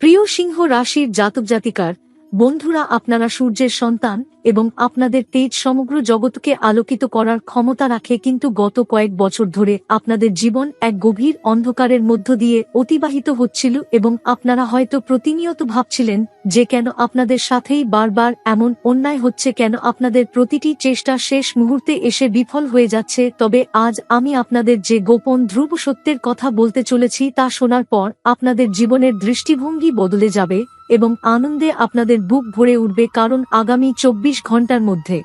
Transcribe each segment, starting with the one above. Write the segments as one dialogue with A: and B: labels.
A: প্রিয় সিংহ রাশির জাতক জাতিকার বন্ধুরা, আপনারা সূর্যের সন্তান এবং আপনাদের তেজ সমগ্র জগৎকে আলোকিত করার ক্ষমতা রাখে, কিন্তু গত কয়েক বছর ধরে আপনাদের জীবন এক গভীর অন্ধকারের মধ্য দিয়ে অতিবাহিত হচ্ছিল এবং আপনারা হয়তো প্রতিনিয়ত ভাবছিলেন যে কেন আপনাদের সাথেই বারবার এমন অন্যায় হচ্ছে, কেন আপনাদের প্রতিটি চেষ্টা শেষ মুহূর্তে এসে বিফল হয়ে যাচ্ছে। তবে আজ আমি আপনাদের যে গোপন ধ্রুব সত্যের কথা বলতে চলেছি তা শোনার পর আপনাদের জীবনের দৃষ্টিভঙ্গি বদলে যাবে। এবং আনন্দে আপনাদের বুক ভরে উঠবে কারণ আগামী চব্বিশ ঘণ্টার মধ্যে।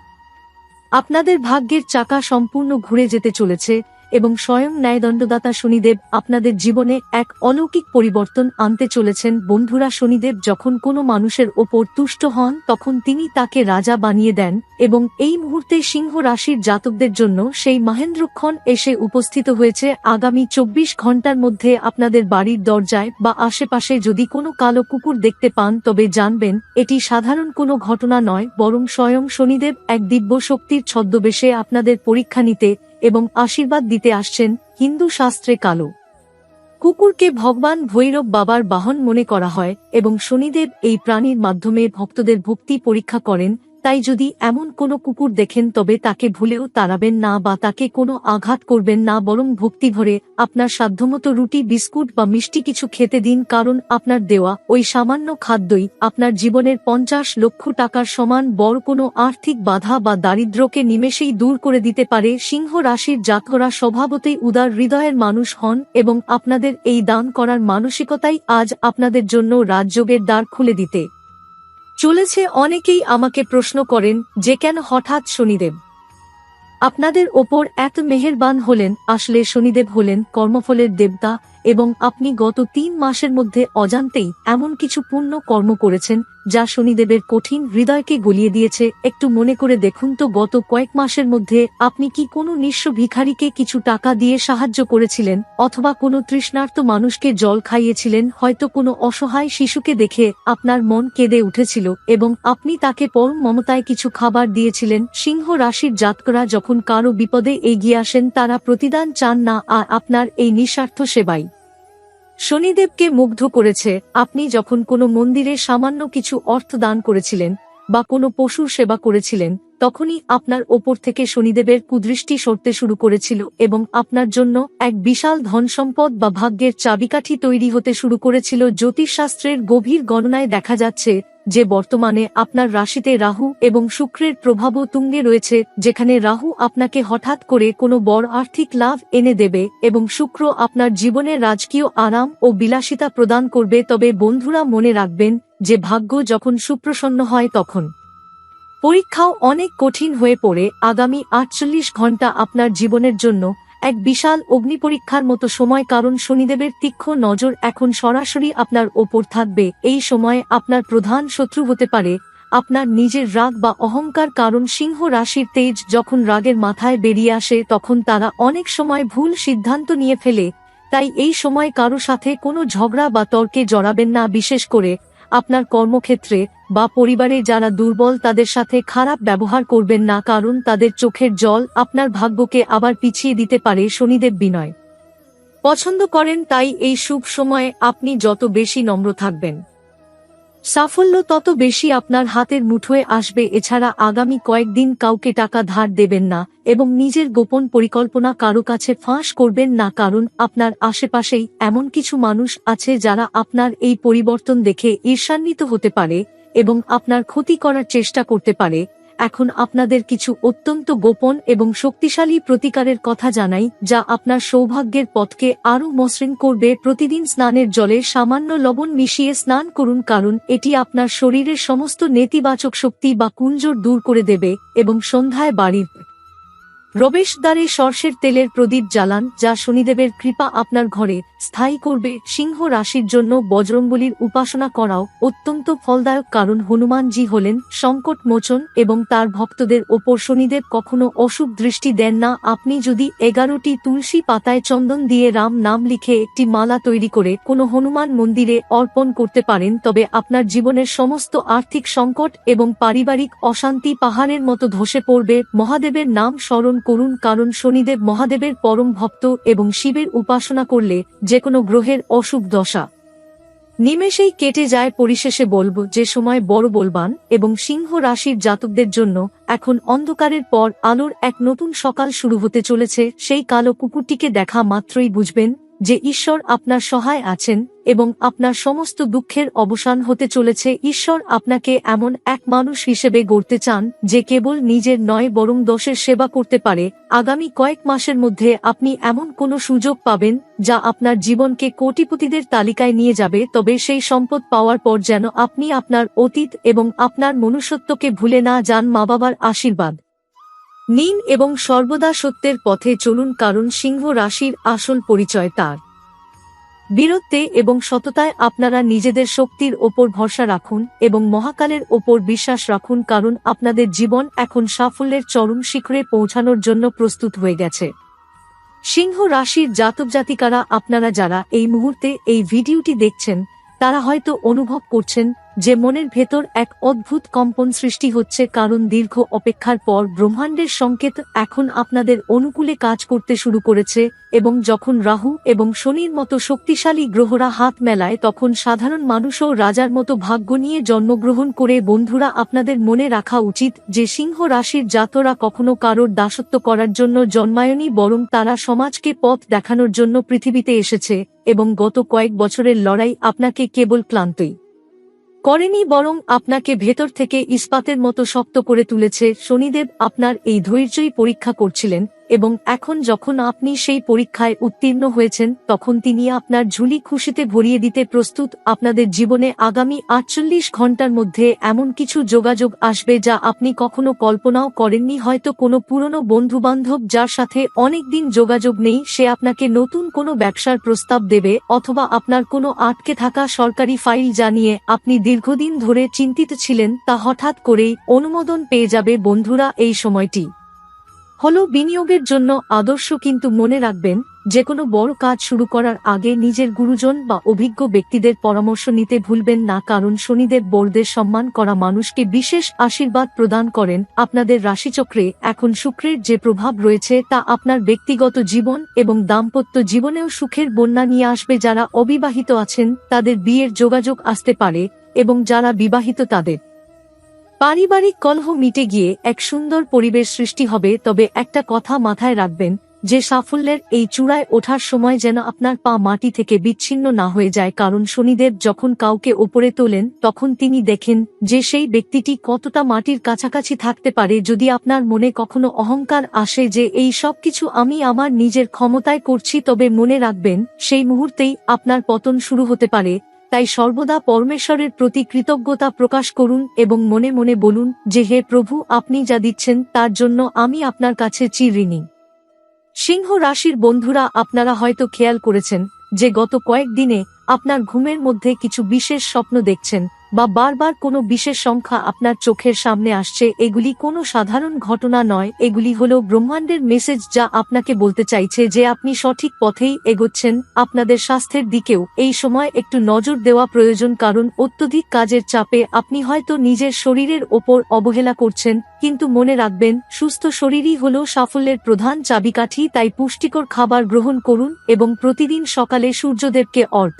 A: আপনাদের ভাগ্যের চাকা সম্পূর্ণ ঘুরে যেতে চলেছে এবং স্বয়ং ন্যায়দণ্ডদাতা শনিদেব আপনাদের জীবনে এক অলৌকিক পরিবর্তন আনতে চলেছেন। বন্ধুরা, শনিদেব যখন কোনো মানুষের ওপর তুষ্ট হন, তখন তিনি তাকে রাজা বানিয়ে দেন এবং এই মুহূর্তে সিংহ রাশির জাতকদের জন্য সেই মহেন্দ্রক্ষণ এসে উপস্থিত হয়েছে। আগামী চব্বিশ ঘণ্টার মধ্যে আপনাদের বাড়ির দরজায় বা আশেপাশে যদি কোনো কালো কুকুর দেখতে পান, তবে জানবেন, এটি সাধারণ কোনো ঘটনা নয়, বরং স্বয়ং শনিদেব এক দিব্য শক্তির ছদ্মবেশে আপনাদের পরীক্ষা নিতে এবং আশীর্বাদ দিতে আসছেন হিন্দু শাস্ত্রে কালো। কুকুরকে ভগবান ভৈরব বাবার বাহন মনে করা হয় এবং শনিদেব এই প্রাণীর মাধ্যমে ভক্তদের ভক্তি পরীক্ষা করেন তাই যদি এমন কোনো কুকুর দেখেন তবে তাকে ভুলেও তাড়াবেন না বা তাকে কোনো আঘাত করবেন না, বরং ভক্তি ভরে আপনার সাধ্যমতো রুটি, বিস্কুট বা মিষ্টি কিছু খেতে দিন, কারণ আপনার দেওয়া ওই সামান্য খাদ্যই আপনার জীবনের পঞ্চাশ লক্ষ টাকার সমান বড় কোনো আর্থিক বাধা বা দারিদ্র্যকে নিমেষেই দূর করে দিতে পারে। সিংহ রাশির জাতকরা স্বভাবতেই উদার, হৃদয়ের মানুষ হন এবং আপনাদের এই দান করার মানসিকতাই আজ আপনাদের জন্য রাজযোগের দ্বার খুলে দিতে। চলেছে অনেকেই আমাকে প্রশ্ন করেন, যে কেন হঠাৎ শনিদেব? আপনাদের ওপর এত মেহেরবান হলেন, আসলে শনিদেব হলেন কর্মফলের দেবতা, এবং আপনি গত তিন মাসের মধ্যে অজান্তেই এমন কিছু পূর্ণ কর্ম করেছেন যা শনিদেবের কঠিন হৃদয়কে গলিয়ে দিয়েছে। একটু মনে করে দেখুন তো, গত কয়েক মাসের মধ্যে আপনি কি কোনো নিঃস্ব ভিখারিকে কিছু টাকা দিয়ে সাহায্য করেছিলেন? অথবা কোনো তৃষ্ণার্ত মানুষকে জল খাইয়েছিলেন? হয়তো কোনো অসহায় শিশুকে দেখে আপনার মন কেঁদে উঠেছিল এবং আপনি তাকে পরম মমতায় কিছু খাবার দিয়েছিলেন। সিংহ রাশির জাতকরা যখন কারও বিপদে এগিয়ে আসেন, তারা প্রতিদান চান, না, আর আপনার এই নিঃস্বার্থ সেবাই। শনিদেবকে মুগ্ধ করেছে, আপনি যখন কোনো মন্দিরে সামান্য কিছু অর্থ দান করেছিলেন, বা কোনো পশুর সেবা করেছিলেন তখনই আপনার ওপর থেকে শনিদেবের কুদৃষ্টি সরতে শুরু করেছিল এবং আপনার জন্য এক বিশাল ধন সম্পদ বা ভাগ্যের চাবিকাঠি তৈরি হতে শুরু করেছিল। জ্যোতিষশাস্ত্রের গভীর গণনায় দেখা যাচ্ছে যে বর্তমানে আপনার রাশিতে রাহু এবং শুক্রের প্রভাবও তুঙ্গে রয়েছে, যেখানে রাহু আপনাকে হঠাৎ করে কোনো বড় আর্থিক লাভ এনে দেবে এবং শুক্র আপনার জীবনে রাজকীয় আরাম ও বিলাসিতা প্রদান করবে। তবে বন্ধুরা মনে রাখবেন যে ভাগ্য যখন সুপ্রসন্ন হয় তখন পরীক্ষাও অনেক কঠিন হয়ে পড়ে আগামী আটচল্লিশ ঘণ্টা আপনার জীবনের জন্য এক বিশাল অগ্নিপরীক্ষার মতো সময়, কারণ শনিদেবের তীক্ষ্ণ নজর এখন সরাসরি আপনার ওপর থাকবে। এই সময়ে আপনার প্রধান শত্রু হতে পারে আপনার নিজের রাগ বা অহংকার, কারণ সিংহ রাশির তেজ যখন রাগের মাথায় বেরিয়ে আসে তখন তারা অনেক সময় ভুল সিদ্ধান্ত নিয়ে ফেলে। তাই এই সময় কারও সাথে কোনো ঝগড়া বা তর্কে জড়াবেন না, বিশেষ করে আপনার কর্মক্ষেত্রে বা পরিবারে যারা দুর্বল তাদের সাথে খারাপ ব্যবহার করবেন না কারণ তাদের চোখের জল আপনার ভাগ্যকে আবার পিছিয়ে দিতে পারে শনিদেব বিনয়। পছন্দ করেন তাই এই শুভ সময়ে আপনি যত বেশি নম্র থাকবেন। সাফল্য তত বেশি আপনার হাতের মুঠোয় আসবে, এছাড়া আগামী কয়েকদিন কাউকে টাকা ধার দেবেন না এবং নিজের গোপন পরিকল্পনা কারও কাছে ফাঁস করবেন না, কারণ আপনার আশেপাশেই এমন কিছু মানুষ আছে যারা আপনার এই পরিবর্তন দেখে ঈর্ষান্বিত হতে পারে এবং আপনার ক্ষতি করার চেষ্টা করতে পারে। এখন আপনাদের কিছু অত্যন্ত গোপন এবং শক্তিশালী প্রতিকারের কথা জানাই, যা আপনার সৌভাগ্যের পথকে আরও মসৃণ করবে। প্রতিদিন স্নানের জলে সামান্য লবণ মিশিয়ে স্নান করুন, কারণ এটি আপনার শরীরের সমস্ত নেতিবাচক শক্তি বা কুঞ্জর দূর করে দেবে এবং সন্ধ্যায় বাড়ির প্রবেশদ্বারে সর্ষের তেলের প্রদীপ জ্বালান, যা শনিদেবের কৃপা আপনার ঘরে, স্থায়ী করবে, সিংহ রাশির জন্য বজরঙ্গলির উপাসনা করাও অত্যন্ত ফলদায়ক কারণ হনুমানজি হলেন সংকট মোচন এবং তার ভক্তদের ওপর শনিদেব কখনো অশুভ দৃষ্টি দেন না। আপনি যদি এগারোটি তুলসী পাতায় চন্দন দিয়ে রাম নাম লিখে একটি মালা তৈরি করে কোনো হনুমান মন্দিরে অর্পণ করতে পারেন, তবে আপনার জীবনের সমস্ত আর্থিক সংকট এবং পারিবারিক অশান্তি পাহাড়ের মতো ধসে পড়বে। মহাদেবের নাম স্মরণ করুন কারণ শনিদেব মহাদেবের পরম ভক্ত এবং শিবের উপাসনা করলে যে কোনো গ্রহের অশুভ দশা। নিমেষেই কেটে যায় পরিশেষে বলব যে সময় বড় বলবান এবং সিংহ রাশির জাতকদের জন্য এখন অন্ধকারের পর আলোর এক নতুন সকাল শুরু হতে চলেছে, সেই কালো কুকুরটিকে দেখা মাত্রই বুঝবেন যে ঈশ্বর আপনার সহায় আছেন এবং আপনার সমস্ত দুঃখের অবসান হতে চলেছে, ঈশ্বর আপনাকে এমন এক মানুষ হিসেবে গড়তে চান যে কেবল নিজের নয় বরং দশের সেবা করতে পারে। আগামী কয়েক মাসের মধ্যে আপনি এমন কোনো সুযোগ পাবেন যা আপনার জীবনকে কোটিপতিদের তালিকায় নিয়ে যাবে, তবে সেই সম্পদ পাওয়ার পর যেন আপনি আপনার অতীত এবং আপনার মনুষ্যত্বকে ভুলে না যান মা বাবার আশীর্বাদ। নিন এবং সর্বদা সত্যের পথে চলুন কারণ সিংহ রাশির আসল পরিচয় তার। বীরত্বে এবং সততায় আপনারা নিজেদের শক্তির ওপর ভরসা রাখুন এবং মহাকালের ওপর বিশ্বাস রাখুন কারণ আপনাদের জীবন এখন সাফল্যের চরম শিখরে পৌঁছানোর জন্য প্রস্তুত হয়ে গেছে। সিংহ রাশির জাতক জাতিকারা আপনারা যারা এই মুহূর্তে এই ভিডিওটি দেখছেন, তারা হয়তো অনুভব করছেন যে মনের ভেতর এক অদ্ভুত কম্পন সৃষ্টি হচ্ছে কারণ দীর্ঘ অপেক্ষার পর ব্রহ্মাণ্ডের সংকেত এখন আপনাদের অনুকূলে কাজ করতে শুরু করেছে এবং যখন রাহু এবং শনির মতো শক্তিশালী গ্রহরা হাত মেলায়, তখন সাধারণ মানুষও রাজার মতো ভাগ্য নিয়ে জন্মগ্রহণ করে বন্ধুরা আপনাদের মনে রাখা উচিত যে সিংহ রাশির জাতরা কখনো কারোর দাসত্ব করার জন্য জন্মায়নি, বরং তারা সমাজকে পথ দেখানোর জন্য পৃথিবীতে এসেছে এবং গত কয়েক বছরের লড়াই আপনাকে কেবল ক্লান্তই করেনি বরং আপনাকে ভেতর থেকে ইস্পাতের মতো শক্ত করে তুলেছে। শনিদেব, আপনার এই ধৈর্যই পরীক্ষা করছিলেন। এবং এখন যখন আপনি সেই পরীক্ষায় উত্তীর্ণ হয়েছেন, তখন তিনি আপনার ঝুলি খুশিতে ভরিয়ে দিতে প্রস্তুত। আপনাদের জীবনে আগামী আটচল্লিশ ঘণ্টার মধ্যে এমন কিছু যোগাযোগ আসবে যা আপনি কখনো কল্পনাও করেননি। হয়তো কোনো পুরনো বন্ধুবান্ধব যার সাথে অনেক দিন যোগাযোগ নেই, সে আপনাকে নতুন কোনো ব্যবসার প্রস্তাব দেবে অথবা আপনার কোনো আটকে থাকা সরকারি ফাইল জানিয়ে আপনি দীর্ঘদিন ধরে চিন্তিত ছিলেন, তা হঠাৎ করেই অনুমোদন পেয়ে যাবে বন্ধুরা এই সময়টি। হলো বিনিয়োগের জন্য আদর্শ কিন্তু মনে রাখবেন যে কোনো বড় কাজ শুরু করার আগে নিজের গুরুজন বা অভিজ্ঞ ব্যক্তিদের পরামর্শ নিতে ভুলবেন না কারণ শনিদেব বড়দের সম্মান করা মানুষকে বিশেষ আশীর্বাদ প্রদান করেন। আপনাদের রাশিচক্রে এখন শুক্রের যে প্রভাব রয়েছে তা আপনার ব্যক্তিগত জীবন এবং দাম্পত্য জীবনেও সুখের বন্যা নিয়ে আসবে। যারা অবিবাহিত আছেন, তাদের বিয়ের যোগাযোগ আসতে পারে এবং যারা বিবাহিত তাদের পারিবারিক কলহ মিটে গিয়ে এক সুন্দর পরিবেশ সৃষ্টি হবে, তবে একটা কথা মাথায় রাখবেন, যে সাফল্যের এই চূড়ায় ওঠার সময় যেন আপনার পা মাটি থেকে বিচ্ছিন্ন না হয়ে যায়। কারণ শনিদেব যখন কাউকে ওপরে তোলেন, তখন তিনি দেখেন যে সেই ব্যক্তিটি কতটা মাটির কাছাকাছি থাকতে পারে। যদি আপনার মনে কখনো অহংকার আসে যে এই সব কিছু আমি আমার নিজের ক্ষমতায় করছি, তবে মনে রাখবেন, সেই মুহূর্তেই আপনার পতন শুরু হতে পারে। তাই সর্বদা পরমেশ্বরের প্রতি কৃতজ্ঞতা প্রকাশ করুন এবং মনে মনে বলুন যে হে প্রভু, আপনি যা দিচ্ছেন তার জন্য আমি আপনার কাছে চিরিনি সিংহ রাশির বন্ধুরা, আপনারা হয়তো খেয়াল করেছেন যে গত কয়েকদিনে আপনার ঘুমের মধ্যে কিছু বিশেষ স্বপ্ন দেখছেন, বা বারবার কোনো বিশেষ সংখ্যা আপনার চোখের সামনে আসছে, এগুলি কোনো সাধারণ ঘটনা নয়, এগুলি হল ব্রহ্মাণ্ডের মেসেজ যা আপনাকে বলতে চাইছে যে আপনি সঠিক পথেই এগোচ্ছেন, আপনাদের স্বাস্থ্যের দিকেও, এই সময় একটু নজর দেওয়া প্রয়োজন কারণ অত্যধিক কাজের চাপে আপনি হয়তো নিজের শরীরের ওপর অবহেলা করছেন, কিন্তু মনে রাখবেন, সুস্থ শরীরই হল সাফল্যের প্রধান চাবিকাঠি, তাই পুষ্টিকর খাবার গ্রহণ করুন এবং প্রতিদিন সকালে সূর্যদেবকে অর্থ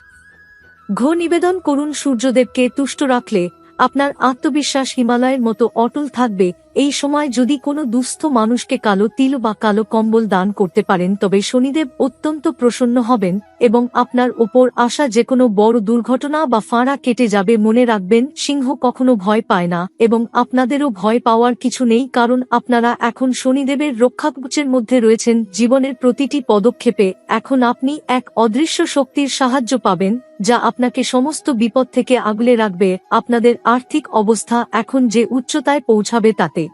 A: ঘো নিবেদন করুন সূর্যদেবকে তুষ্ট রাখলে আপনার আত্মবিশ্বাস হিমালয়ের মতো অটল থাকবে এই সময় যদি কোনো দুস্থ মানুষকে কালো তিল বা কালো কম্বল দান করতে পারেন, তবে শনিদেব অত্যন্ত প্রসন্ন হবেন এবং আপনার ওপর আসা যে কোনো বড় দুর্ঘটনা বা ফাঁড়া কেটে যাবে মনে রাখবেন, সিংহ কখনো ভয় পায় না এবং আপনাদেরও ভয় পাওয়ার কিছু নেই কারণ আপনারা এখন শনিদেবের রক্ষাকুচের মধ্যে রয়েছেন, জীবনের প্রতিটি পদক্ষেপে এখন আপনি এক অদৃশ্য শক্তির সাহায্য পাবেন, যা আপনাকে সমস্ত বিপদ থেকে আগলে রাখবে, আপনাদের আর্থিক অবস্থা এখন যে উচ্চতায় পৌঁছাবে তাতে।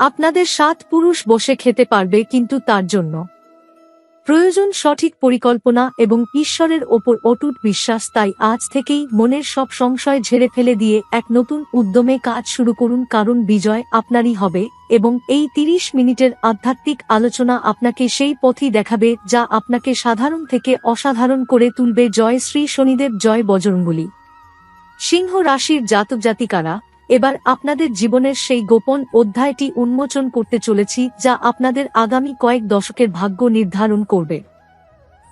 A: আপনাদের সাত পুরুষ বসে খেতে পারবে কিন্তু তার জন্য। প্রয়োজন সঠিক পরিকল্পনা এবং ঈশ্বরের ওপর অটুট বিশ্বাস, তাই আজ থেকেই মনের সব সংশয় ঝেড়ে ফেলে দিয়ে এক নতুন উদ্যমে কাজ শুরু করুন, কারণ বিজয় আপনারই হবে এবং এই তিরিশ মিনিটের আধ্যাত্মিক আলোচনা আপনাকে সেই পথই দেখাবে যা আপনাকে সাধারণ থেকে অসাধারণ করে তুলবে। জয় শ্রী শনিদেব, জয় বজরঙ্গলী সিংহ রাশির জাতক জাতিকারা এবার আপনাদের জীবনের সেই গোপন অধ্যায়টি উন্মোচন করতে চলেছি, যা আপনাদের আগামী কয়েক দশকের ভাগ্য নির্ধারণ করবে।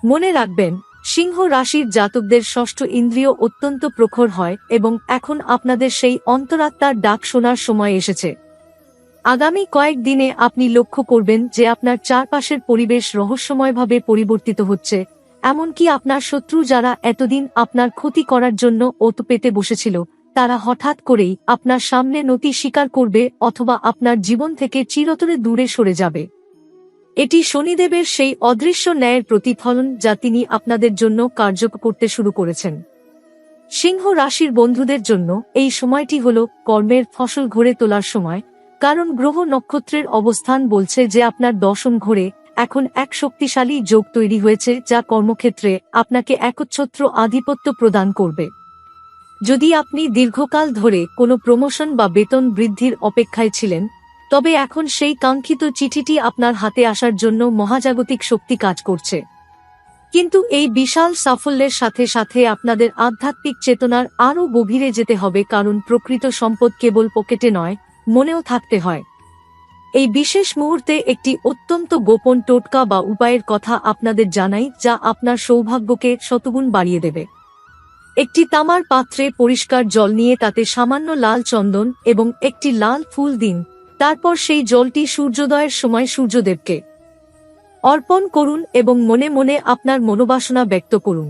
A: মনে রাখবেন, সিংহ রাশির জাতকদের ষষ্ঠ ইন্দ্রিয় অত্যন্ত প্রখর হয় এবং এখন আপনাদের সেই অন্তরাত্মার ডাক শোনার সময় এসেছে। আগামী কয়েক দিনে আপনি লক্ষ্য করবেন যে আপনার চারপাশের পরিবেশ রহস্যময়ভাবে পরিবর্তিত হচ্ছে, এমনকি আপনার শত্রু যারা এতদিন আপনার ক্ষতি করার জন্য ওত পেতে বসেছিল তারা হঠাৎ করেই আপনার সামনে নতি স্বীকার করবে অথবা আপনার জীবন থেকে চিরতরে দূরে সরে যাবে। এটি শনিদেবের সেই অদৃশ্য ন্যায়ের প্রতিফলন যা তিনি আপনাদের জন্য কার্য করতে শুরু করেছেন। সিংহ রাশির বন্ধুদের জন্য এই সময়টি হল কর্মের ফসল ঘরে তোলার সময়, কারণ গ্রহ নক্ষত্রের অবস্থান বলছে যে আপনার দশম ঘরে এখন এক শক্তিশালী যোগ তৈরি হয়েছে যা কর্মক্ষেত্রে আপনাকে একচ্ছত্র আধিপত্য প্রদান করবে। যদি আপনি দীর্ঘকাল ধরে কোনো প্রমোশন বা বেতন বৃদ্ধির অপেক্ষায় ছিলেন, তবে এখন সেই কাঙ্ক্ষিত চিঠিটি আপনার হাতে আসার জন্য মহাজাগতিক শক্তি কাজ করছে। কিন্তু এই বিশাল সাফল্যের সাথে সাথে আপনাদের আধ্যাত্মিক চেতনার আরও গভীরে যেতে হবে, কারণ প্রকৃত সম্পদ কেবল পকেটে নয়, মনেও থাকতে হয়। এই বিশেষ মুহূর্তে একটি অত্যন্ত গোপন টোটকা বা উপায়ের কথা আপনাদের জানাই, যা আপনার সৌভাগ্যকে শতগুণ বাড়িয়ে দেবে। একটি তামার পাত্রে পরিষ্কার জল নিয়ে তাতে সামান্য লাল চন্দন এবং একটি লাল ফুল দিন। তারপর সেই জলটি সূর্যোদয়ের সময় সূর্যদেবকে অর্পণ করুন এবং মনে মনে আপনার মনোবাসনা ব্যক্ত করুন।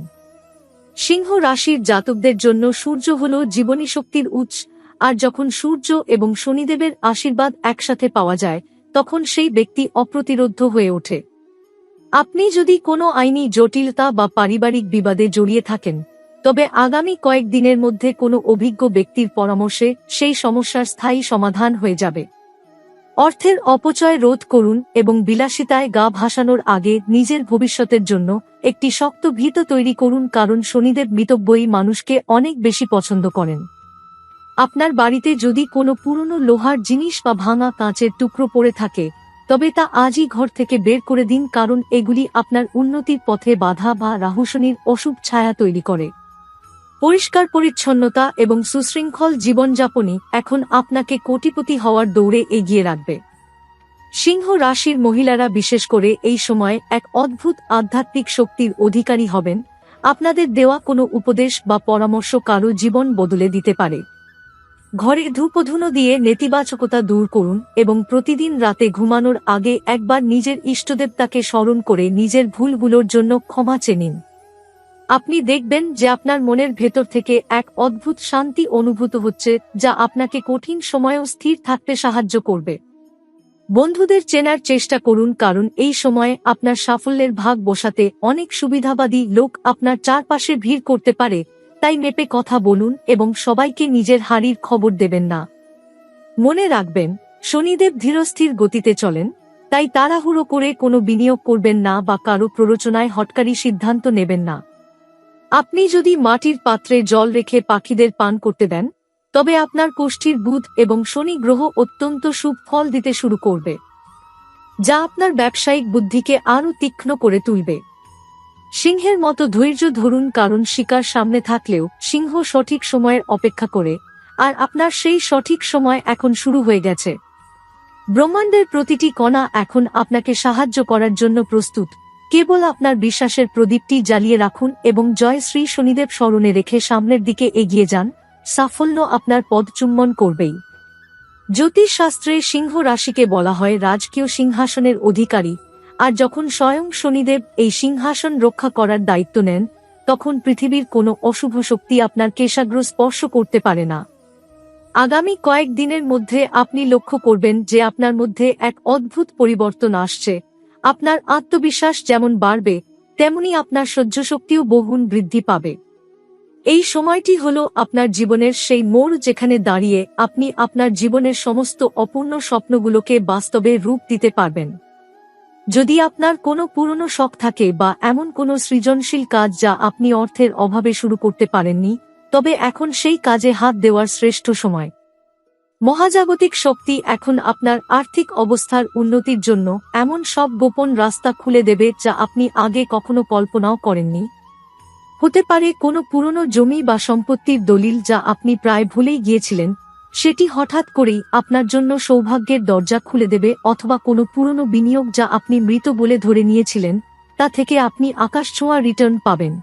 A: সিংহ রাশির জাতকদের জন্য সূর্য হল জীবনী শক্তির উৎস, আর যখন সূর্য এবং শনিদেবের আশীর্বাদ একসাথে পাওয়া যায়, তখন সেই ব্যক্তি অপ্রতিরোধ হয়ে ওঠে। আপনি যদি কোনো আইনি জটিলতা বা পারিবারিক বিবাদে জড়িয়ে থাকেন তবে আগামী কয়েক দিনের মধ্যে কোনো অভিজ্ঞ ব্যক্তির পরামর্শে সেই সমস্যার স্থায়ী সমাধান হয়ে যাবে। অর্থের অপচয় রোধ করুন এবং বিলাসিতায় গা ভাসানোর আগে নিজের ভবিষ্যতের জন্য একটি শক্ত ভীত তৈরি করুন কারণ শনিদেব মিতব্যয়ী মানুষকে অনেক বেশি পছন্দ করেন। আপনার বাড়িতে যদি কোনো পুরনো লোহার জিনিস বা ভাঙা কাঁচের টুকরো পড়ে থাকে, তবে তা আজই ঘর থেকে বের করে দিন কারণ এগুলি আপনার উন্নতির পথে বাধা বা রাহুশনির অশুভ ছায়া তৈরি করে। পরিষ্কার পরিচ্ছন্নতা এবং সুশৃঙ্খল জীবনযাপনই এখন আপনাকে কোটিপতি হওয়ার দৌড়ে এগিয়ে রাখবে। সিংহ রাশির মহিলারা বিশেষ করে এই সময় এক অদ্ভুত আধ্যাত্মিক শক্তির অধিকারী হবেন। আপনাদের দেওয়া কোনো উপদেশ বা পরামর্শ কারও জীবন বদলে দিতে পারে। ঘরে ধূপধুনো দিয়ে নেতিবাচকতা দূর করুন এবং প্রতিদিন রাতে ঘুমানোর আগে একবার নিজের ইষ্টদেবতাকে স্মরণ করে নিজের ভুলগুলোর জন্য ক্ষমা চেয়ে নিন। আপনি দেখবেন যে আপনার মনের ভেতর থেকে এক অদ্ভুত শান্তি অনুভূত হচ্ছে, যা আপনাকে কঠিন সময়েও স্থির থাকতে সাহায্য করবে। বন্ধুদের চেনার চেষ্টা করুন, কারণ এই সময়ে আপনার সাফল্যের ভাগ বসাতে অনেক সুবিধাবাদী লোক আপনার চারপাশে ভিড় করতে পারে, তাই মেপে কথা বলুন এবং সবাইকে নিজের হাড়ির খবর দেবেন না। মনে রাখবেন, শনিদেব ধীরস্থির গতিতে চলেন, তাই তাড়াহুড়ো করে কোনো বিনিয়োগ করবেন না বা কারও প্ররোচনায় হটকারী সিদ্ধান্ত নেবেন না। আপনি যদি মাটির পাত্রে জল রেখে পাখিদের পান করতে দেন, তবে আপনার কোষ্ঠীর বুধ এবং শনি গ্রহ অত্যন্ত শুভ ফল দিতে শুরু করবে, যা আপনার ব্যবসায়িক বুদ্ধিকে আরও তীক্ষ্ণ করে তুলবে। সিংহের মতো ধৈর্য ধরুন কারণ শিকার সামনে থাকলেও সিংহ সঠিক সময়ের অপেক্ষা করে, আর আপনার সেই সঠিক সময় এখন শুরু হয়ে গেছে। ব্রহ্মাণ্ডের প্রতিটি কণা এখন আপনাকে সাহায্য করার জন্য প্রস্তুত। কেবল আপনার বিশ্বাসের প্রদীপটি জ্বালিয়ে রাখুন এবং জয় শ্রী শনিদেব স্মরণে রেখে সামনের দিকে এগিয়ে যান, সাফল্য আপনার পদ চুম্বন করবেই। জ্যোতিষশাস্ত্রে সিংহ রাশিকে বলা হয় রাজকীয় সিংহাসনের অধিকারী, আর যখন স্বয়ং শনিদেব এই সিংহাসন রক্ষা করার দায়িত্ব নেন, তখন পৃথিবীর কোনো অশুভ শক্তি আপনার কেশাগ্র স্পর্শ করতে পারে না। আগামী কয়েক দিনের মধ্যে আপনি লক্ষ্য করবেন যে আপনার মধ্যে এক অদ্ভুত পরিবর্তন আসছে। আপনার আত্মবিশ্বাস যেমন বাড়বে, তেমনি আপনার সহ্য শক্তিও বহুগুণ বৃদ্ধি পাবে। এই সময়টি হল আপনার জীবনের সেই মোড় যেখানে দাঁড়িয়ে আপনি আপনার জীবনের সমস্ত অপূর্ণ স্বপ্নগুলোকে বাস্তবে রূপ দিতে পারবেন। যদি আপনার কোনো পুরনো শখ থাকে বা এমন কোনো সৃজনশীল কাজ যা আপনি অর্থের অভাবে শুরু করতে পারেননি, তবে এখন সেই কাজে হাত দেওয়ার শ্রেষ্ঠ সময়। মহাজাগতিক শক্তি এখন আপনার আর্থিক অবস্থার উন্নতির জন্য এমন সব গোপন রাস্তা খুলে দেবে যা আপনি আগে কখনো কল্পনাও করেননি। হতে পারে কোনো পুরনো জমি বা সম্পত্তির দলিল যা আপনি প্রায় ভুলেই গিয়েছিলেন, সেটি হঠাৎ করেই আপনার জন্য সৌভাগ্যের দরজা খুলে দেবে অথবা কোনো পুরনো বিনিয়োগ যা আপনি মৃত বলে ধরে নিয়েছিলেন, তা থেকে আপনি আকাশ ছোঁয়া রিটার্ন পাবেন।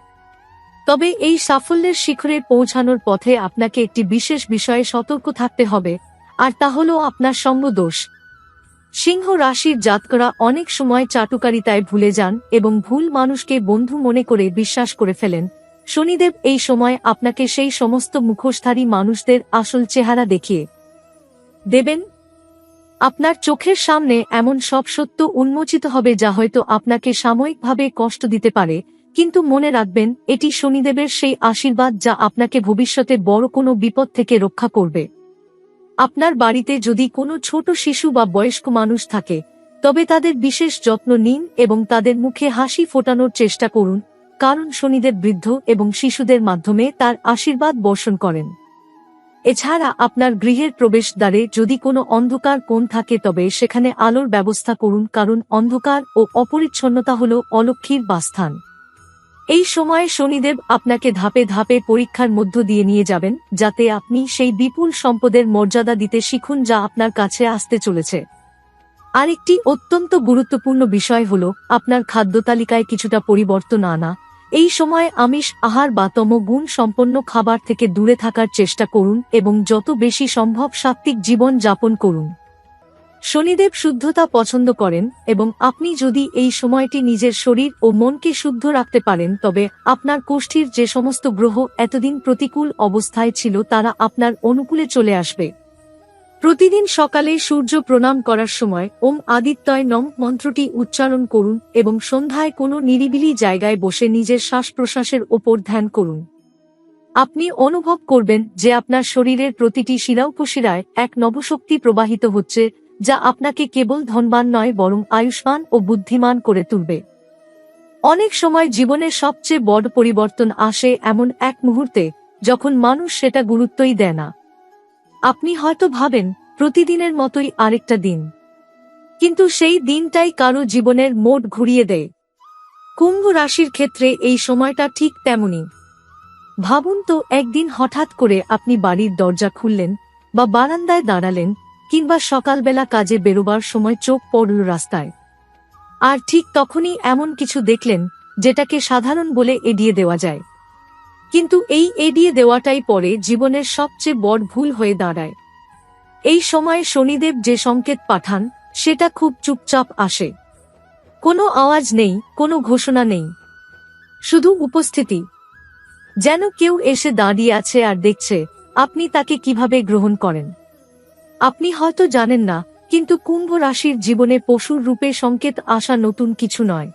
A: তবে এই সাফল্যের শিখরে পৌঁছানোর পথে আপনাকে একটি বিশেষ বিষয়ে সতর্ক থাকতে হবে আর তা হল আপনার দোষ। সিংহ রাশির জাতকরা অনেক সময় চাটুকারিতায় ভুলে যান এবং ভুল মানুষকে বন্ধু মনে করে বিশ্বাস করে ফেলেন। শনিদেব এই সময় আপনাকে সেই সমস্ত মুখোশধারী মানুষদের আসল চেহারা দেখিয়ে দেবেন। আপনার চোখের সামনে এমন সব সত্য উন্মোচিত হবে যা হয়তো আপনাকে সাময়িকভাবে কষ্ট দিতে পারে, কিন্তু মনে রাখবেন, এটি শনিদেবের সেই আশীর্বাদ যা আপনাকে ভবিষ্যতে বড় কোনো বিপদ থেকে রক্ষা করবে। আপনার বাড়িতে যদি কোনো ছোট শিশু বা বয়স্ক মানুষ থাকে, তবে তাদের বিশেষ যত্ন নিন এবং তাদের মুখে হাসি ফোটানোর চেষ্টা করুন, কারণ শনিদের বৃদ্ধ এবং শিশুদের মাধ্যমে তার আশীর্বাদ বর্ষণ করেন। এছাড়া আপনার গৃহের প্রবেশদ্বারে যদি কোনো অন্ধকার কোণ থাকে, তবে সেখানে আলোর ব্যবস্থা করুন, কারণ অন্ধকার ও অপরিচ্ছন্নতা হল অলক্ষীর বাস্থান এই সময়ে শনিদেব আপনাকে ধাপে ধাপে পরীক্ষার মধ্য দিয়ে নিয়ে যাবেন, যাতে আপনি সেই বিপুল সম্পদের মর্যাদা দিতে শিখুন যা আপনার কাছে আসতে চলেছে। আরেকটি অত্যন্ত গুরুত্বপূর্ণ বিষয় হল, আপনার খাদ্য তালিকায় কিছুটা পরিবর্তন আনা। এই সময় আমিষ, আহার বা তম গুণ সম্পন্ন খাবার থেকে দূরে থাকার চেষ্টা করুন এবং যত বেশি সম্ভব সাত্ত্বিক জীবন যাপন করুন। শনিদেব শুদ্ধতা পছন্দ করেন এবং আপনি যদি এই সময়টি নিজের শরীর ও মনকে শুদ্ধ রাখতে পারেন, তবে আপনার কোষ্ঠীর যে সমস্ত গ্রহ এতদিন প্রতিকূল অবস্থায় ছিল তারা আপনার অনুকূলে চলে আসবে। প্রতিদিন সকালে সূর্য প্রণাম করার সময় ওম আদিত্যয় নম মন্ত্রটি উচ্চারণ করুন এবং সন্ধ্যায় কোনো নিরিবিলি জায়গায় বসে নিজের শ্বাস প্রশ্বাসের ওপর ধ্যান করুন। আপনি অনুভব করবেন যে আপনার শরীরের প্রতিটি শিরাউপশিরায় এক নবশক্তি প্রবাহিত হচ্ছে যা আপনাকে কেবল ধনবান নয়, বরং আয়ুষ্মান ও বুদ্ধিমান করে তুলবে। অনেক সময় জীবনের সবচেয়ে বড় পরিবর্তন আসে এমন এক মুহূর্তে, যখন মানুষ সেটা গুরুত্বই দেয় না। আপনি হয়তো ভাবেন, প্রতিদিনের মতোই আরেকটা দিন। কিন্তু সেই দিনটাই কারও জীবনের মোট ঘুরিয়ে দেয়। কুম্ভ রাশির ক্ষেত্রে এই সময়টা ঠিক তেমনই। ভাবুন তো, একদিন হঠাৎ করে আপনি বাড়ির দরজা খুললেন বা বারান্দায় দাঁড়ালেন কিংবা সকালবেলা কাজে বেরোবার সময় চোখ পড়ল রাস্তায়। আর ঠিক তখনই এমন কিছু দেখলেন, যেটাকে সাধারণ বলে এড়িয়ে দেওয়া যায়। কিন্তু এই এড়িয়ে দেওয়াটাই পরে জীবনের সবচেয়ে বড় ভুল হয়ে দাঁড়ায়। এই সময় শনিদেব যে সংকেত পাঠান, সেটা খুব চুপচাপ আসে। কোনো আওয়াজ নেই, কোনো ঘোষণা নেই। শুধু উপস্থিতি। যেন কেউ এসে দাঁড়িয়ে আছে আর দেখছে, আপনি তাকে কীভাবে গ্রহণ করেন। আপনি হয়তো জানেন না, কিন্তু কুম্ভ রাশির জীবনে পশুর রূপে সংকেত আসা নতুন কিছু নয়।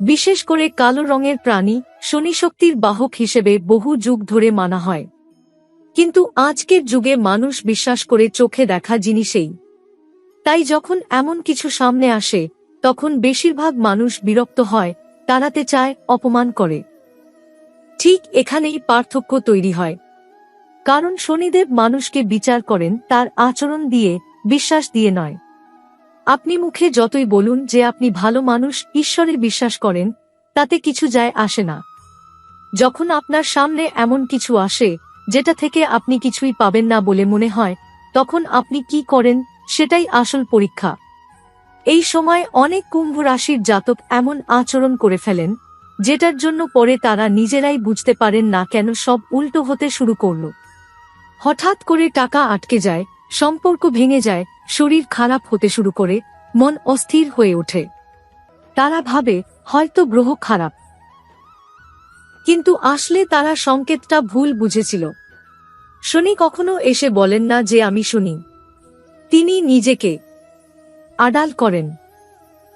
A: বিশেষ করে কালো রঙের প্রাণী, শনিশক্তির বাহক হিসেবে বহু যুগ ধরে মানা হয়। কিন্তু আজকের যুগে মানুষ বিশ্বাস করে চোখে দেখা জিনিসেই। তাই যখন এমন কিছু সামনে আসে, তখন বেশিরভাগ মানুষ বিরক্ত হয়, তাড়াতে চায়, অপমান করে। ঠিক এখানেই পার্থক্য তৈরি হয়। কারণ শনিদেব মানুষকে বিচার করেন, তার আচরণ দিয়ে, বিশ্বাস দিয়ে নয়। আপনি মুখে যতই বলুন যে আপনি ভালো মানুষ ঈশ্বরে বিশ্বাস করেন, তাতে কিছু যায় আসে না। যখন আপনার সামনে এমন কিছু আসে, যেটা থেকে আপনি কিছুই পাবেন না বলে মনে হয়, তখন আপনি কি করেন, সেটাই আসল পরীক্ষা। এই সময় অনেক কুম্ভ রাশির জাতক এমন আচরণ করে ফেলেন, যেটার জন্য পরে তারা নিজেরাই বুঝতে পারেন না কেন সব উল্টো হতে শুরু করল। হঠাৎ করে টাকা আটকে যায়, সম্পর্ক ভেঙে যায়, শরীর খারাপ হতে শুরু করে, মন অস্থির হয়ে ওঠে। তারা ভাবে, হয়তো গ্রহ খারাপ। কিন্তু আসলে তারা সংকেতটা ভুল বুঝেছিল। শনি কখনো এসে বলেন না যে আমি শুনি। তিনি নিজেকে আড়াল করেন।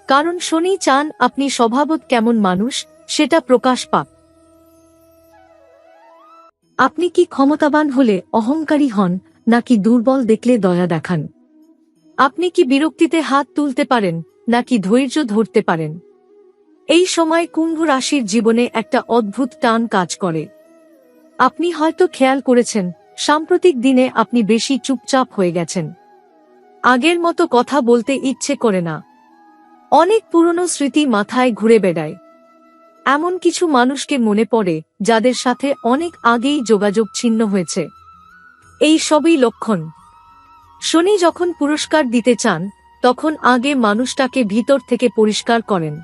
A: কারণ শনি চান আপনি স্বভাবত কেমন মানুষ, সেটা প্রকাশ পাক। আপনি কি ক্ষমতাবান হলে অহংকারী হন, নাকি দুর্বল দেখলে দয়া দেখান? আপনি কি বিরক্তিতে হাত তুলতে পারেন, নাকি ধৈর্য ধরতে পারেন? এই সময় কুম্ভ রাশির জীবনে একটা অদ্ভুত টান কাজ করে। আপনি হয়তো খেয়াল করেছেন, সাম্প্রতিক দিনে আপনি বেশি চুপচাপ হয়ে গেছেন। আগের মতো কথা বলতে ইচ্ছে করে না। অনেক পুরনো স্মৃতি মাথায় ঘুরে বেড়ায়। এমন কিছু মানুষকে মনে পড়ে, যাদের সাথে অনেক আগেই যোগাযোগ ছিন্ন হয়েছে। এই সবই লক্ষণ। শনি যখন পুরস্কার দিতে চান, তখন আগে মানুষটাকে ভিতর থেকে পরিষ্কার করেন।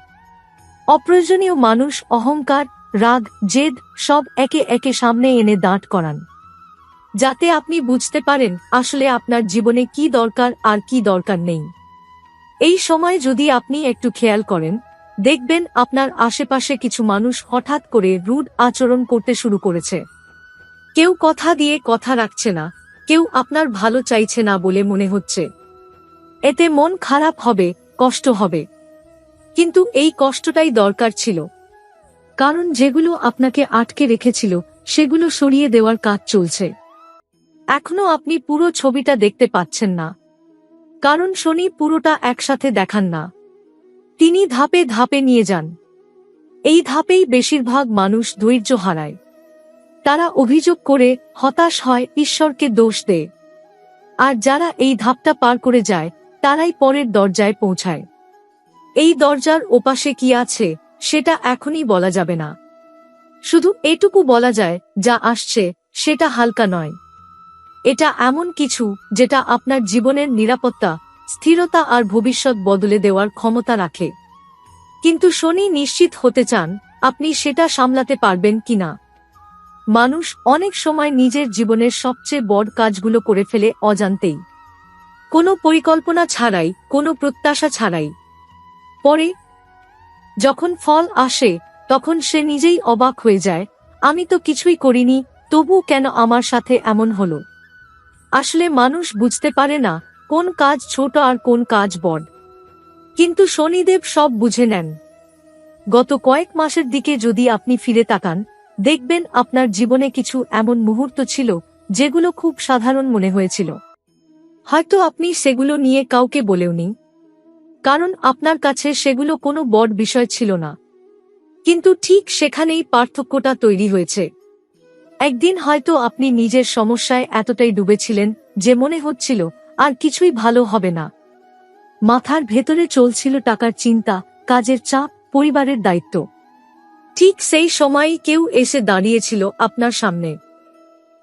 A: অপ্রয়োজনীয় মানুষ, অহংকার, রাগ, জেদ, সব একে একে সামনে এনে দাঁড় করান। যাতে আপনি বুঝতে পারেন, আসলে আপনার জীবনে কি দরকার আর কি দরকার নেই। এই সময় যদি আপনি একটু খেয়াল করেন দেখবেন আপনার আশেপাশে কিছু মানুষ হঠাৎ করে রুড আচরণ করতে শুরু করেছে। কেউ কথা দিয়ে কথা রাখছে না, কেউ আপনার ভালো চাইছে না বলে মনে হচ্ছে। এতে মন খারাপ হবে, কষ্ট হবে। কিন্তু এই কষ্টটাই দরকার ছিল। কারণ যেগুলো আপনাকে আটকে রেখেছিল, সেগুলো সরিয়ে দেওয়ার কাজ চলছে। এখনও আপনি পুরো ছবিটা দেখতে পাচ্ছেন না। কারণ শনি পুরোটা একসাথে দেখান না। তিনি ধাপে ধাপে নিয়ে যান। এই ধাপেই বেশিরভাগ মানুষ ধৈর্য হারায়। তারা অভিযোগ করে, হতাশ হয়, ঈশ্বরকে দোষ দেয় আর যারা এই ধাপটা পার করে যায়, তারাই পরের দরজায় পৌঁছায়। এই দরজার ওপাশে কি আছে, সেটা এখনই বলা যাবে না। শুধু এটুকু বলা যায়, যা আসছে, সেটা হালকা নয়। এটা এমন কিছু, যেটা আপনার জীবনের নিরাপত্তা স্থিরতা আর ভবিষ্যৎ বদলে দেওয়ার ক্ষমতা রাখে। কিন্তু শনি নিশ্চিত হতে চান, আপনি সেটা সামলাতে পারবেন কিনা মানুষ অনেক সময় নিজের জীবনের সবচেয়ে বড় কাজগুলো করে ফেলে অজান্তেই। কোনো পরিকল্পনা ছাড়াই, কোনো প্রত্যাশা ছাড়াই। পরে, যখন ফল আসে, তখন সে নিজেই অবাক হয়ে যায়, আমি তো কিছুই করিনি তবু কেন আমার সাথে এমন হলো? আসলে মানুষ বুঝতে পারে না কোন কাজ ছোট আর কোন কাজ বড়। কিন্তু শনিদেব সব বুঝে নেন। গত কয়েক মাসের দিকে যদি আপনি ফিরে তাকান, দেখবেন আপনার জীবনে কিছু এমন মুহূর্ত ছিল, যেগুলো খুব সাধারণ মনে হয়েছিল। হয়তো আপনি সেগুলো নিয়ে কাউকে বলেওনি। কারণ আপনার কাছে সেগুলো কোনো বড় বিষয় ছিল না। কিন্তু ঠিক সেখানেই পার্থক্যটা তৈরি হয়েছে। একদিন হয়তো আপনি নিজের সমস্যায় এতটাই ডুবেছিলেন, যে মনে হচ্ছিল আর কিছুই ভালো হবে না। মাথার ভেতরে চলছিল টাকার চিন্তা, কাজের চাপ, পরিবারের দায়িত্ব। ঠিক সেই সময়ই কেউ এসে দাঁড়িয়েছিল আপনার সামনে।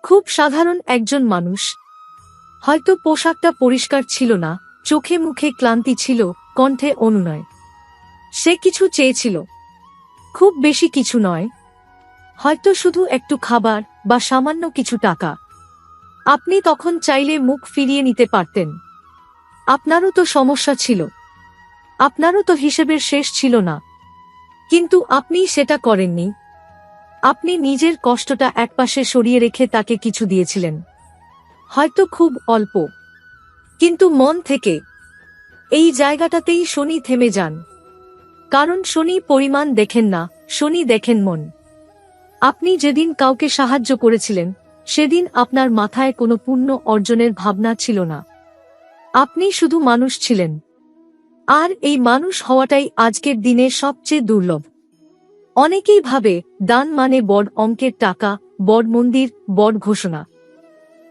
A: খুব সাধারণ একজন মানুষ। হয়তো পোশাকটা পরিষ্কার ছিল না, চোখে মুখে ক্লান্তি ছিল, কণ্ঠে অনুনয়। সে কিছু চেয়েছিল। খুব বেশি কিছু নয়। হয়তো শুধু একটু খাবার বা সামান্য কিছু টাকা। আপনি তখন চাইলে মুখ ফিরিয়ে নিতে পারতেন। আপনারও তো সমস্যা ছিল। আপনারও তো হিসেবের শেষ ছিল না। কিন্তু আপনি সেটা করেননি। আপনি নিজের কষ্টটা একপাশে সরিয়ে রেখে তাকে কিছু দিয়েছিলেন। হয়তো খুব অল্প। কিন্তু মন থেকে এই জায়গাটাতেই শনি থেমে যান। কারণ শনি পরিমাণ দেখেন না, শনি দেখেন মন। আপনি যেদিন কাউকে সাহায্য করেছিলেন সেদিন আপনার মাথায় কোনো পূর্ণ অর্জনের ভাবনা ছিল না। আপনি শুধু মানুষ ছিলেন। আর এই মানুষ হওয়াটাই আজকের দিনে সবচেয়ে দুর্লভ। অনেকেই ভাবে, দান মানে বড় অঙ্কের টাকা, বড় মন্দির, বড় ঘোষণা।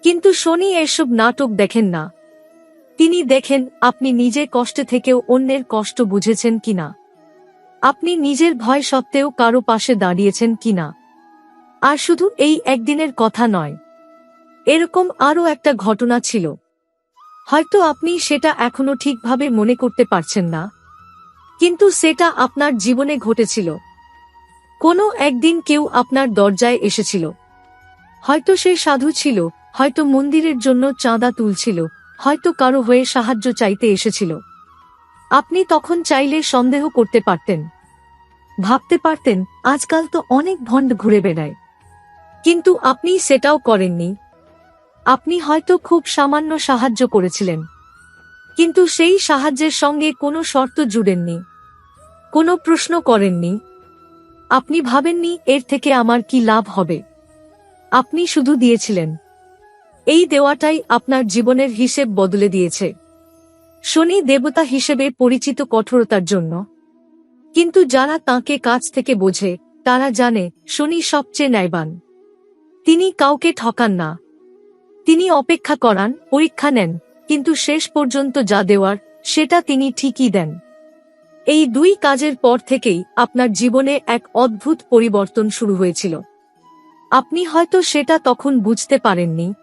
A: কিন্তু শনি এসব নাটক দেখেন না। তিনি দেখেন, আপনি নিজে কষ্টে থেকেও অন্যের কষ্ট বুঝেছেন কিনা। আপনি নিজের ভয় সত্ত্বেও কারও পাশে দাঁড়িয়েছেন কিনা। আর শুধু এই একদিনের কথা নয়। এরকম আরও একটা ঘটনা ছিল। হয়তো আপনি সেটা এখনও ঠিকভাবে মনে করতে পারছেন না। কিন্তু সেটা আপনার জীবনে ঘটেছিল। কোনো একদিন কেউ আপনার দরজায় এসেছিল। হয়তো সে সাধু ছিল, হয়তো মন্দিরের জন্য চাঁদা তুলছিল, হয়তো কারও হয়ে সাহায্য চাইতে এসেছিল। আপনি তখন চাইলে সন্দেহ করতে পারতেন। ভাবতে পারতেন, আজকাল তো অনেক ভণ্ড ঘুরে বেড়ায়। কিন্তু আপনি সেটাও করেননি। আপনি হয়তো খুব সামান্য সাহায্য করেছিলেন। কিন্তু সেই সাহায্যের সঙ্গে কোনো শর্ত জুড়েননি। কোনো প্রশ্ন করেননি। আপনি ভাবেননি, এর থেকে আমার কি লাভ হবে? আপনি শুধু দিয়েছিলেন। এই দেওয়াটাই আপনার জীবনের হিসেব বদলে দিয়েছে। শনি দেবতা হিসেবে পরিচিত কঠোরতার জন্য। কিন্তু যারা তাকে কাছ থেকে বোঝে, তারা জানে, শনি সবচেয়ে ন্যায়বান। তিনি কাউকে ঠকান না। তিনি অপেক্ষা করান, পরীক্ষা নেন, কিন্তু শেষ পর্যন্ত যা দেওয়ার, সেটা তিনি ঠিকই দেন। এই দুই কাজের পর থেকেই আপনার জীবনে এক অদ্ভুত পরিবর্তন শুরু হয়েছিল। আপনি হয়তো সেটা তখন বুঝতে পারেননি।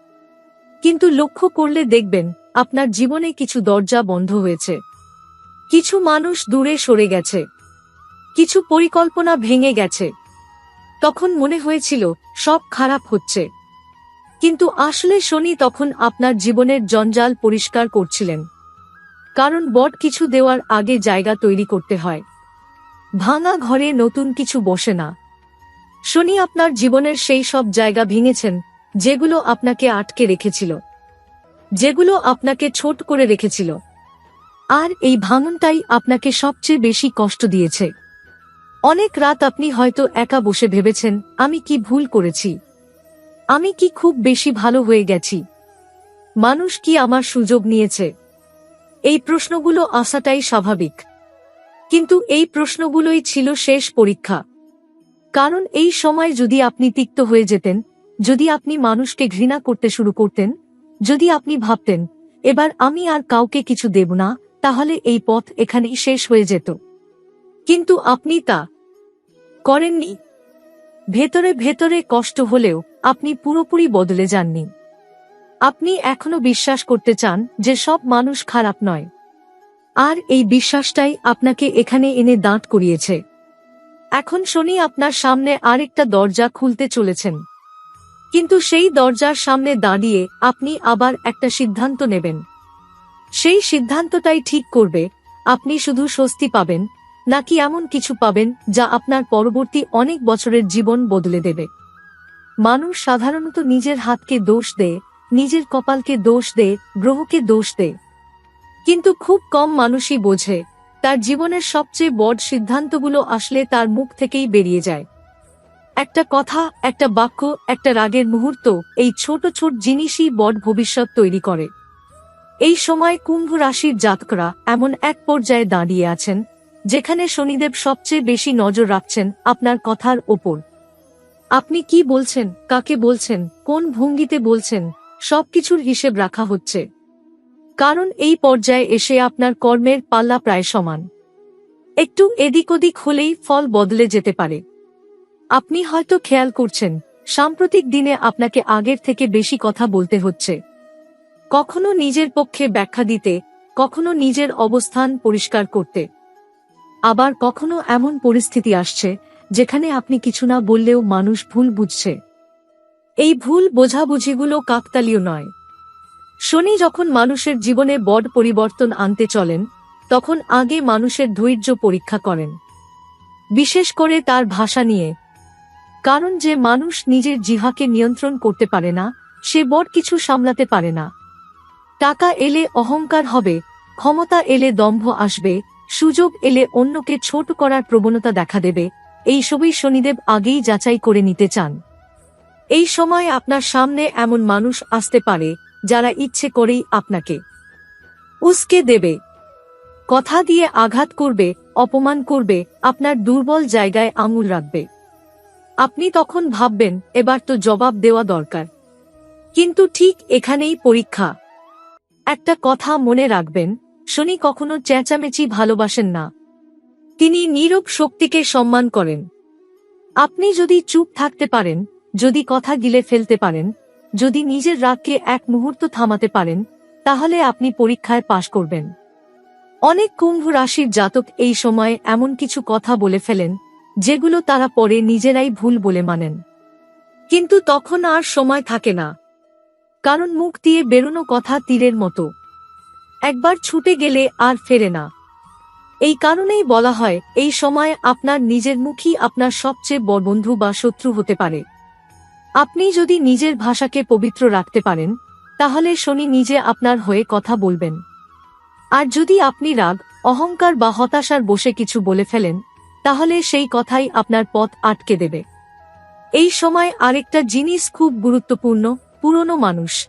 A: কিন্তু লক্ষ্য করলে দেখবেন, আপনার জীবনে কিছু দরজা বন্ধ হয়েছে। কিছু মানুষ দূরে সরে গেছে। কিছু পরিকল্পনা ভেঙে গেছে। তখন মনে হয়েছিল, সব খারাপ হচ্ছে। কিন্তু আসলে শনি তখন আপনার জীবনের জঞ্জাল পরিষ্কার করছিলেন। কারণ বট কিছু দেওয়ার আগে জায়গা তৈরি করতে হয়। ভাঙা ঘরে নতুন কিছু বসে না। শনি আপনার জীবনের সেই সব জায়গা ভেঙেছেন, যেগুলো আপনাকে আটকে রেখেছিল। যেগুলো আপনাকে ছোট করে রেখেছিল। আর এই ভাঙনটাই আপনাকে সবচেয়ে বেশি কষ্ট দিয়েছে। অনেক রাত আপনি হয়তো একা বসে ভেবেছেন, আমি কি ভুল করেছি? আমি কি খুব বেশি ভালো হয়ে গেছি? মানুষ কি আমার সুযোগ নিয়েছে? এই প্রশ্নগুলো আসাটাই স্বাভাবিক। কিন্তু এই প্রশ্নগুলোই ছিল শেষ পরীক্ষা। কারণ এই সময় যদি আপনি তিক্ত হয়ে যেতেন, যদি আপনি মানুষকে ঘৃণা করতে শুরু করতেন, যদি আপনি ভাবতেন, এবার আমি আর কাউকে কিছু দেব না, তাহলে এই পথ এখানেই শেষ হয়ে যেত। কিন্তু আপনি তা করেননি। ভেতরে ভেতরে কষ্ট হলেও আপনি পুরোপুরি বদলে যাননি। আপনি এখনও বিশ্বাস করতে চান যে সব মানুষ খারাপ নয়। আর এই বিশ্বাসটাই আপনাকে এখানে এনে দাঁত করিয়েছে। এখন শনি আপনার সামনে আরেকটা দরজা খুলতে চলেছেন। কিন্তু সেই দরজার সামনে দাঁড়িয়ে আপনি আবার একটা সিদ্ধান্ত নেবেন। সেই সিদ্ধান্তটাই ঠিক করবে, আপনি শুধু স্বস্তি পাবেন নাকি এমন কিছু পাবেন যা আপনার পরবর্তী অনেক বছরের জীবন বদলে দেবে। মানুষ সাধারণত নিজের হাতকে দোষ দেয়, নিজের কপালকে দোষ দেয়, গ্রহকে দোষ দেয়। কিন্তু খুব কম মানুষই বোঝে, তার জীবনের সবচেয়ে বড় সিদ্ধান্তগুলো আসলে তার মুখ থেকেই বেরিয়ে যায়। একটা কথা, একটা বাক্য, একটা রাগের মুহূর্ত, এই ছোট ছোট জিনিসই বড় ভবিষ্যৎ তৈরি করে। এই সময় কুম্ভ রাশির জাতকরা এমন এক পর্যায়ে দাঁড়িয়ে আছেন যেখানে শনিদেব সবচেয়ে বেশি নজর রাখছেন আপনার কথার ওপর। আপনি কি বলছেন, কাকে বলছেন, কোন ভঙ্গিতে বলছেন, সবকিছুর হিসেব রাখা হচ্ছে। কারণ এই পর্যায়ে এসে আপনার কর্মের পাল্লা প্রায় সমান। একটু এদিক ওদিক হলেই ফল বদলে যেতে পারে। আপনি হয়তো খেয়াল করছেন, সাম্প্রতিক দিনে আপনাকে আগের থেকে বেশি কথা বলতে হচ্ছে। কখনো নিজের পক্ষে ব্যাখ্যা দিতে, কখনো নিজের অবস্থান পরিষ্কার করতে। আবার কখনো এমন পরিস্থিতি আসছে, যেখানে আপনি কিছু না বললেও মানুষ ভুল বুঝছে। এই ভুল বোঝাবুঝিগুলো কাকতালীয় নয়। শনি যখন মানুষের জীবনে বড় পরিবর্তন আনতে চলেন, তখন আগে মানুষের ধৈর্য পরীক্ষা করেন। বিশেষ করে তার ভাষা নিয়ে। কারণ যে মানুষ নিজের জিহাকে নিয়ন্ত্রণ করতে পারে না, সে বড় কিছু সামলাতে পারে না। টাকা এলে অহংকার হবে, ক্ষমতা এলে দম্ভ আসবে সুযোগ এলে অন্যকে ছোট করার প্রবণতা দেখা দেবে। এই সবই শনিদেব আগেই যাচাই করে নিতে চান। এই সময় আপনার সামনে এমন মানুষ আসতে পারে, যারা ইচ্ছে করেই আপনাকে উস্কে দেবে। কথা দিয়ে আঘাত করবে, অপমান করবে, আপনার দুর্বল জায়গায় আঙুল রাখবে। আপনি তখন ভাববেন, এবার তো জবাব দেওয়া দরকার। কিন্তু ঠিক এখানেই পরীক্ষা। একটা কথা মনে রাখবেন শনি কখনো চেঁচামেচি ভালোবাসেন না। তিনি নীরব শক্তিকে সম্মান করেন। আপনি যদি চুপ থাকতে পারেন, যদি কথা গিলে ফেলতে পারেন, যদি নিজের রাগকে এক মুহূর্ত থামাতে পারেন, তাহলে আপনি পরীক্ষায় পাশ করবেন। অনেক কুম্ভ রাশির জাতক এই সময়ে এমন কিছু কথা বলে ফেলেন, যেগুলো তারা পরে নিজেরাই ভুল বলে মানেন। কিন্তু তখন আর সময় থাকে না। কারণ মুখ দিয়ে বেরোনো কথা তীরের মতো। একবার ছুটে গেলে আর ফেরে না। এই কারণেই বলা হয়, এই সময় আপনার নিজের মুখই আপনার সবচেয়ে বড় বন্ধু বা শত্রু হতে পারে। আপনি যদি নিজের ভাষাকে পবিত্র রাখতে পারেন, তাহলে শনি নিজে আপনার হয়ে কথা বলবেন। আর যদি আপনি রাগ, অহংকার বা হতাশার বসে কিছু বলে ফেলেন, তাহলে সেই কথাই আপনার পথ আটকে দেবে। এই সময় আরেকটা জিনিস খুব গুরুত্বপূর্ণ, পুরনো মানুষ।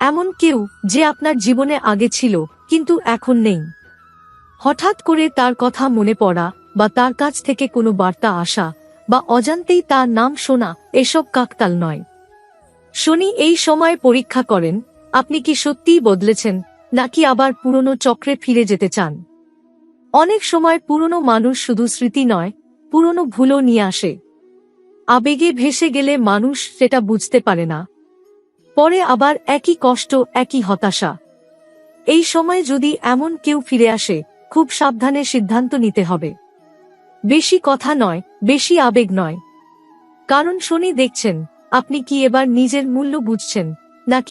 A: এমন কেউ যে আপনার জীবনে আগে ছিল, কিন্তু এখন নেই। হঠাৎ করে তার কথা মনে পড়া বা তার কাছ থেকে কোনো বার্তা আসা বা অজান্তেই তার নাম শোনা এসব কাকতাল নয়। শনি এই সময় পরীক্ষা করেন, আপনি কি সত্যিই বদলেছেন, নাকি আবার পুরনো চক্রে ফিরে যেতে চান? অনেক সময় পুরনো মানুষ শুধু স্মৃতি নয়, পুরনো ভুলও নিয়ে আসে। আবেগে ভেসে গেলে মানুষ সেটা বুঝতে পারে না। পরে আবার একই কষ্ট, একই হতাশা। এই সময় যদি এমন কেউ ফিরে আসে, খুব সাবধানে সিদ্ধান্ত নিতে হবে। বেশি কথা নয়, বেশি আবেগ নয়। কারণ শনি দেখছেন, আপনি কি এবার নিজের মূল্য বুঝছেন, নাকি